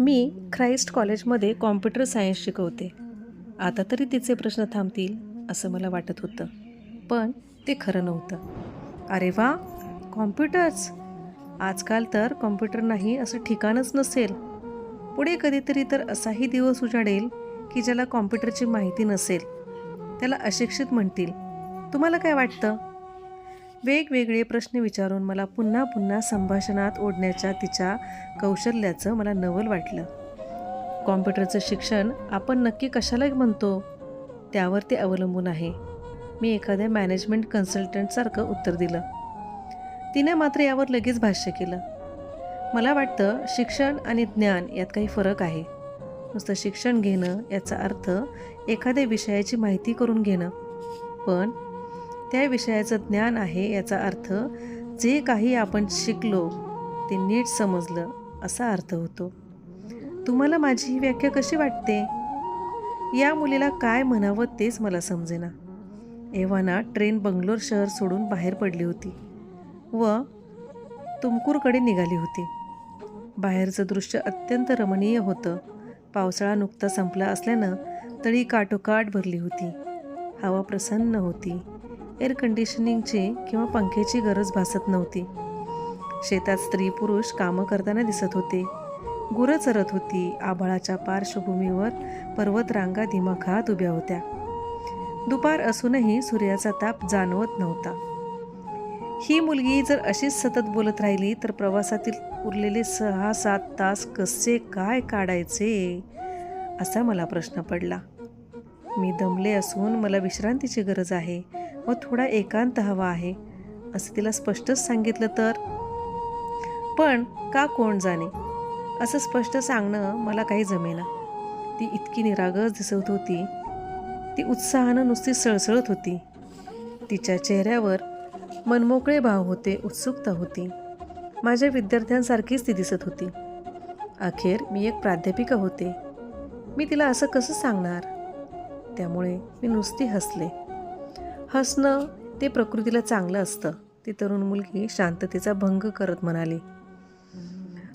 मी Christ कॉलेजमध्ये computer science शिकवते. आता तरी तिचे प्रश्न थांबतील असं मला वाटत होतं. पण ते खरं नव्हतं. अरे वा कॉम्प्युटर्स! आजकाल तर कॉम्प्युटर नाही असं ठिकाणच नसेल. पुढे कधीतरी तर असाही दिवस उजाडेल की ज्याला कॉम्प्युटरची माहिती नसेल. त्याला अशिक्षित म्हणतील. तुम्हाला काय वाटतं? वेगवेगळे प्रश्न विचारून मला पुन्हा पुन्हा संभाषणात ओढण्याच्या तिच्या कौशल्याचं मला नवल वाटलं. कॉम्प्युटरचं शिक्षण आपण नक्की कशाला म्हणतो? त्यावर ते अवलंबून आहे. मी एखाद्या मॅनेजमेंट कन्सल्टंटसारखं उत्तर दिलं. तिने मात्र यावर लगेच भाष्य केलं. मला वाटतं शिक्षण आणि ज्ञान यात काही फरक आहे. नुसतं शिक्षण घेणं याचा अर्थ एखाद्या विषयाची माहिती करून घेणं. पण त्या विषयाचं ज्ञान आहे याचा अर्थ जे काही आपण शिकलो ते नीट समजलं असा अर्थ होतो. तुम्हाला माझी ही व्याख्या कशी वाटते? या मुलीला काय म्हणावं तेच मला समजेना. एव्हाना ट्रेन बंगलोर शहर सोडून बाहेर पडली होती व तुमकूरकडे निघाली होती. बाहेरचं दृश्य अत्यंत रमणीय होतं. पावसाळा नुकता संपला असल्यानं तळी काठोकाठ भरली होती. हवा प्रसन्न होती. एअर कंडिशनिंगची किंवा पंख्याची गरज भासत नव्हती. शेतात स्त्री पुरुष कामं करताना दिसत होते. गुरं चरत होती. आभाळाच्या पार्श्वभूमीवर पर्वतरांगा दिमाखात उभ्या होत्या. दुपार असूनही सूर्याचा ताप जाणवत नव्हता. ही मुलगी जर अशीच सतत बोलत राहिली तर प्रवासातील उरलेले सहा सात तास कसे काय काढायचे असा मला प्रश्न पडला. मी दमले असून मला विश्रांतीची गरज आहे. व थोडा एकांत हवा आहे. असं तिला स्पष्टच सांगितलं तर? पण का कोण जाणे? असं स्पष्ट सांगणं मला काही जमेना. ती इतकी निरागस दिसत होती. ती उत्साहानं नुसती सळसळत होती. तिच्या चेहऱ्यावर मनमोकळे भाव होते उत्सुकता होती. माझ्या विद्यार्थ्यांसारखीच ती दिसत होती. अखेर मी एक प्राध्यापिका होते. मी तिला असं कसं सांगणार? त्यामुळे मी नुसती हसले. हसणं ते प्रकृतीला चांगलं असतं. ती तरुण मुलगी शांततेचा भंग करत म्हणाली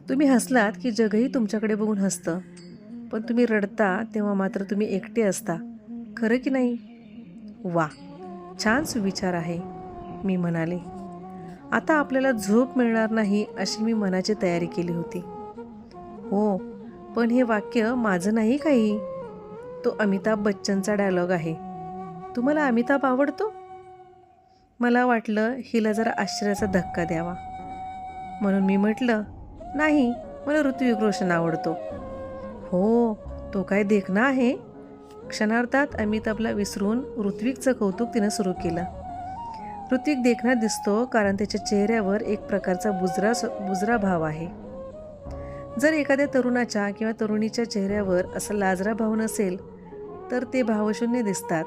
तुम्ही हसलात की जगही तुमच्याकडे बघून हसतं. पण तुम्ही रडता तेव्हा मात्र तुम्ही एकटे असता. खरं की नाही? वा छान सुविचार आहे मी म्हणाले. आता आपल्याला झोप मिळणार नाही अशी मी मनाची तयारी केली होती. हो पण हे वाक्य माझं नाही काही. तो अमिताभ बच्चनचा डायलॉग आहे. तुम्हाला अमिताभ आवडतो? मला वाटलं हिला जरा आश्चर्याचा धक्का द्यावा. म्हणून मी म्हटलं नाही मला ऋत्विक रोशन आवडतो. हो तो काय देखणं आहे? क्षणार्धात अमिताभला विसरून ऋत्विकचं कौतुक तिनं सुरू केलं. ऋत्विक देखणा दिसतो कारण त्याच्या चेहऱ्यावर एक प्रकारचा बुजरा बुजरा भाव आहे. जर एखाद्या तरुणाच्या किंवा तरुणीच्या चेहऱ्यावर असा लाजरा भाव नसेल तर ते भावशून्य दिसतात.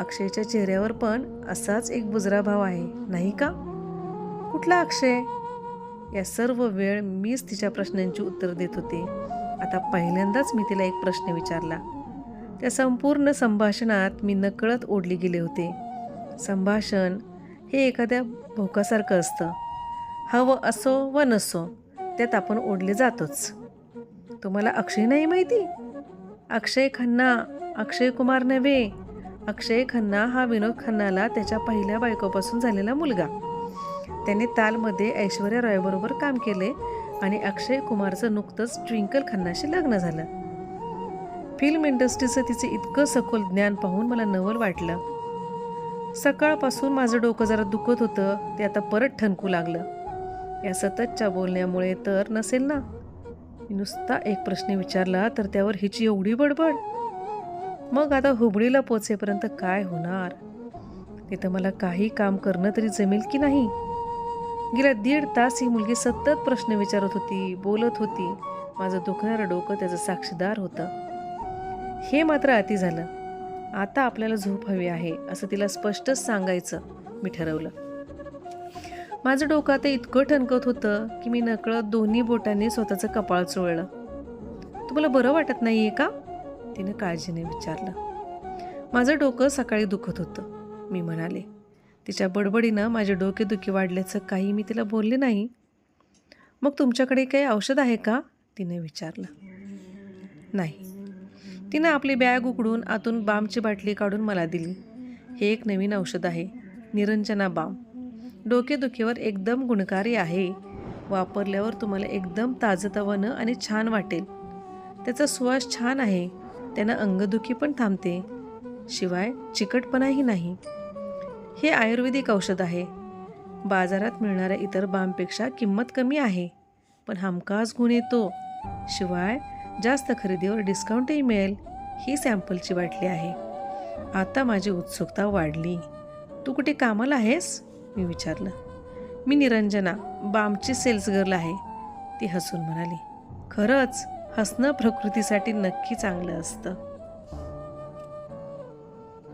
अक्षयच्या चेहऱ्यावर पण असाच एक बुजरा भाव आहे नाही का? कुठला अक्षय? या सर्व वेळ मीच तिच्या प्रश्नांची उत्तर देत होते. आता पहिल्यांदाच मी तिला एक प्रश्न विचारला. त्या संपूर्ण संभाषणात मी नकळत ओढली गेले होते. संभाषण हे एखाद्या भोकासारखं असतं. हवं असो व नसो त्यात आपण ओढले जातोच. तुम्हाला अक्षय नाही माहिती? अक्षय खन्ना अक्षय कुमार नव्हे अक्षय खन्ना हा विनोद खन्नाला त्याच्या पहिल्या बायकोपासून झालेला मुलगा. त्याने तालमध्ये ऐश्वर्या रॉयबरोबर काम केले आणि अक्षय कुमारचं नुकतंच ट्विंकल खन्नाशी लग्न झालं. फिल्म इंडस्ट्रीचं तिचे इतकं सखोल ज्ञान पाहून मला नवल वाटलं. सकाळपासून माझं डोकं जरा दुखत होतं ते आता परत ठणकू लागलं. या सततच्या बोलण्यामुळे तर नसेल ना? नुसता एक प्रश्न विचारला तर त्यावर हिची एवढी बडबड. मग आता हुबळीला पोचेपर्यंत काय होणार? तिथं मला काही काम करणं तरी जमेल की नाही? गेल्या दीड तास ही मुलगी सतत प्रश्न विचारत होती बोलत होती. माझं दुखणारं डोकं त्याचं साक्षीदार होतं. हे मात्र अति झालं. आता आपल्याला झोप हवी आहे असं तिला स्पष्टच सांगायचं मी ठरवलं. माझं डोकं आता इतकं ठणकत होतं की मी नकळत दोन्ही बोटांनी स्वतःचं कपाळ चोळलं. तुम्हाला बरं वाटत नाही आहे का? तिने काळजीने विचारलं. माझं डोकं सकाळी दुखत होतं. मी म्हणाले तिच्या बडबडीनं माझे डोकेदुखी वाढल्याचं काही मी तिला बोलले नाही. मग तुमच्याकडे काही औषध आहे का? तिने विचारलं. नाही. तिनं आपली बॅग उघडून आतून बामची बाटली काढून मला दिली. हे एक नवीन औषध आहे निरंजना बाम. डोकेदुखीवर एकदम गुणकारी आहे. वापरल्यावर तुम्हाला एकदम ताजतवानं आणि छान वाटेल. त्याचा सुवास छान आहे. त्यानं अंगदुखी पण थांबते. शिवाय चिकटपणाही नाही. हे आयुर्वेदिक औषध आहे. बाजारात मिळणाऱ्या इतर बामपेक्षा किंमत कमी आहे. पण हमखास गुण येतो. शिवाय जास्त खरेदीवर डिस्काउंटही मिळेल ही सॅम्पलची बाटली आहे. आता माझी उत्सुकता वाढली. तू कुठे कामाला आहेस? मी विचारलं. मी निरंजना बामची सेल्स गर्ल आहे. ती हसून म्हणाली. खरंच? हसणं प्रकृतीसाठी नक्की चांगलं असतं.